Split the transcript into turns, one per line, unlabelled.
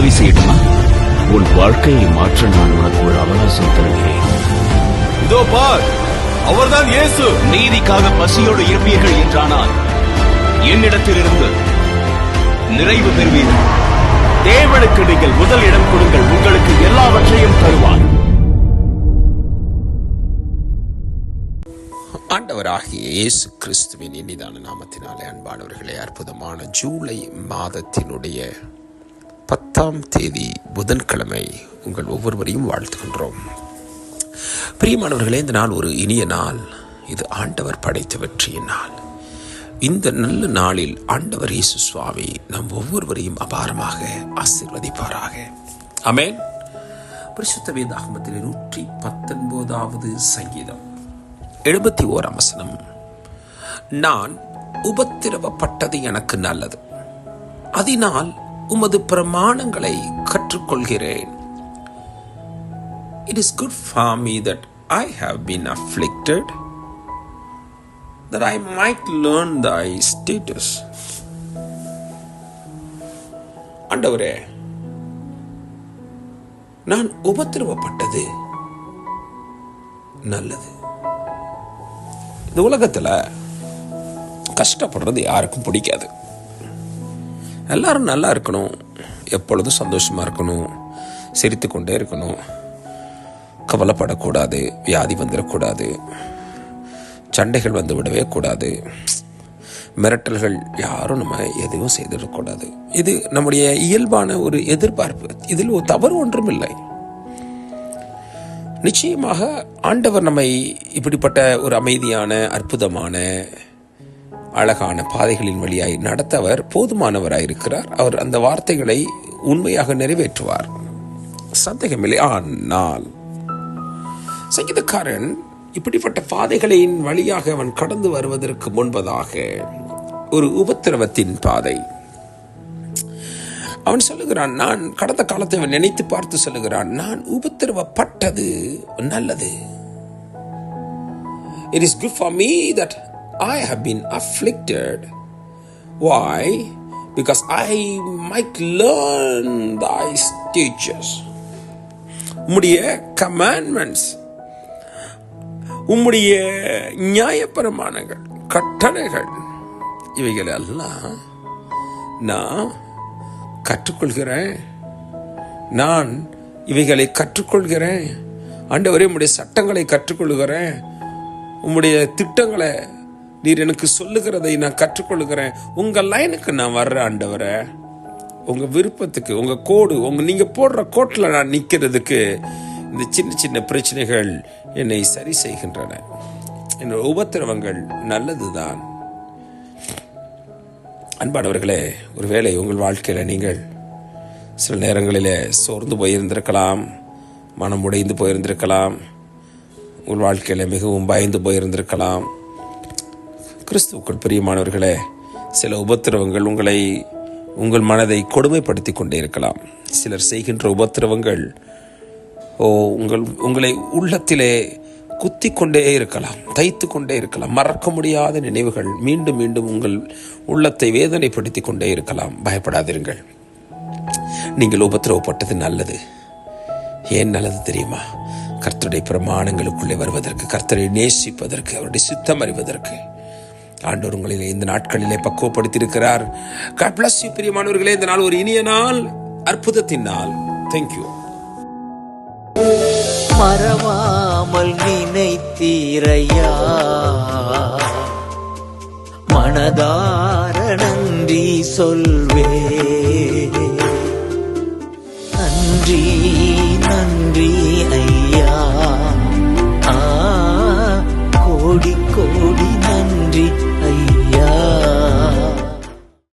செய்யட்டுமா? உன் வாழ்க்கையை மாற்ற நான் உனக்கு ஒரு அவகாசம் தருகிறேன்.
இதோ பார் அவர்தான் இயேசு.
நீதிக்காக பசியோடு இருப்பீர்கள் என்றானால் என்னிடத்திலிருந்து நிறைவு பெறுவீர்கள். தேவனுக்கு நீங்கள் முதல் இடம் கொடுங்கள் உங்களுக்கு எல்லாவற்றையும் தருவார்.
ஆண்டவராகிய இயேசு கிறிஸ்துவின் இனிதான நாமத்தினாலே அன்பானவர்களே அற்புதமான ஜூலை மாதத்தினுடைய பத்தாம் தேதி புதன்கிழமை உங்கள் ஒவ்வொருவரையும் வாழ்த்துகின்றோம். பிரியமானவர்களே இந்த நாள் ஒரு இனிய நாள். இது ஆண்டவர் படைத்த வெற்றியின் நாள். இந்த நல்ல நாளில் ஆண்டவர் இயேசு சுவாமி நம் ஒவ்வொருவரையும் அபாரமாக ஆசீர்வதிப்பாராக. அமேன் பரிசுத்த வேதாகமத்திலே நூற்றி பத்தொன்பதாவது சங்கீதம். எழுபத்தி ஓராம் வசனம். நான் உபத்திரவப்பட்டது எனக்கு நல்லது. அதனால் உமது பிரமாணங்களை கற்றுக்கொள்கிறேன். It is good for me that I have been afflicted that I might learn thy statutes ஆண்டவரே நான் உபத்திரவப்பட்டது நல்லது. இந்த உலகத்தில் கஷ்டப்படுறது யாருக்கும் பிடிக்காது. எல்லாரும் நல்லா இருக்கணும். எப்பொழுதும் சந்தோஷமாக இருக்கணும். சிரித்து கொண்டே இருக்கணும். கவலைப்படக்கூடாது. வியாதி வந்துடக்கூடாது சண்டைகள் வந்து விடவே கூடாது. மிரட்டல்கள் யாரும் நம்ம எதுவும் செய்திடக்கூடாது. இது நம்முடைய இயல்பான ஒரு எதிர்பார்ப்பு. இதில் ஒரு தவறு ஒன்றும் இல்லை. நிச்சயமாக ஆண்டவர் நம்மை இப்படிப்பட்ட ஒரு அமைதியான அற்புதமான அழகான பாதைகளின் வழியாய் நடத்தவர் போதுமானவராயிருக்கிறார். அவர் அந்த வார்த்தைகளை உண்மையாக நிறைவேற்றுவார். சந்தேகமில்லை. ஆனால் சங்கீதக்காரன் இப்படிப்பட்ட பாதைகளின் வழியாக அவன் கடந்து வருவதற்கு முன்பதாக ஒரு உபத்திரவத்தின் பாதை. அவன் சொல்லுகிறான் நான் கடந்த காலத்தை அவன் நினைத்து பார்த்து சொல்லுகிறான் நான் உபத்திரவப்பட்டது நல்லது. It is good for me that I have been afflicted Why? Because I might learn thy teachers உம்முடைய கமாண்ட்மெண்ட்ஸ் உம்முடைய நியாயப்பிரமாணங்கள் கட்டளைகள் இவைகள் எல்லாம் நான் கற்றுக்கொள்கிறேன். நான் இவைகளை கற்றுக்கொள்கிறேன். ஆண்டவரே உம்முடைய சட்டங்களை கற்றுக்கொள்கிறேன் உம்முடைய திட்டங்களை நீர் எனக்கு சொல்லுகிறதை நான் கற்றுக்கொள்கிறேன் உங்கள் லைனுக்கு நான் வர்ற ஆண்டவரை. உங்கள் விருப்பத்துக்கு உங்கள் கோடு உங்கள் நீங்கள் போடுற கோட்டில் நான் நிற்கிறதுக்கு இந்த சின்ன சின்ன பிரச்சனைகள் என்னை சரி செய்கின்றன. என்னோட உபத்திரவங்கள் நல்லது தான் அன்பானவர்களே ஒருவேளை உங்கள் வாழ்க்கையில் நீங்கள் சில நேரங்களில் சோர்ந்து போயிருந்திருக்கலாம் மனம் உடைந்து போயிருந்திருக்கலாம் உங்கள் வாழ்க்கையில் மிகவும் பயந்து போயிருந்திருக்கலாம். கிறிஸ்துவுக்குள் பிரியமானவர்களே சில உபத்திரவங்கள் உங்களை உங்கள் மனதை கொடுமைப்படுத்தி கொண்டே இருக்கலாம். சிலர் செய்கின்ற உபத்திரவங்கள் ஓ உங்கள் உங்களை உள்ளத்திலே குத்தி கொண்டே இருக்கலாம் தைத்து கொண்டே இருக்கலாம் மறக்க முடியாத நினைவுகள் மீண்டும் மீண்டும் உங்கள் உள்ளத்தை வேதனைப்படுத்தி கொண்டே இருக்கலாம். பயப்படாதிருங்கள். நீங்கள் உபத்திரவப்பட்டது நல்லது. ஏன் நல்லது தெரியுமா? கர்த்தருடைய பிரமாணங்களுக்குள்ளே வருவதற்கு கர்த்தரை நேசிப்பதற்கு அவருடைய சித்தம் அறிவதற்கு. ஆண்டவர் உங்களை இந்த நாட்களிலே பக்குவப்படுத்தியிருக்கிறார். God bless பிரியமானவர்களே. இந்த நாள் ஒரு இனிய நாள். அற்புதத்தின் நாள். தேங்க்யூ
மறவாமல் நினைத்தீரையா? மனதார நன்றி சொல்வே. நன்றி நன்றி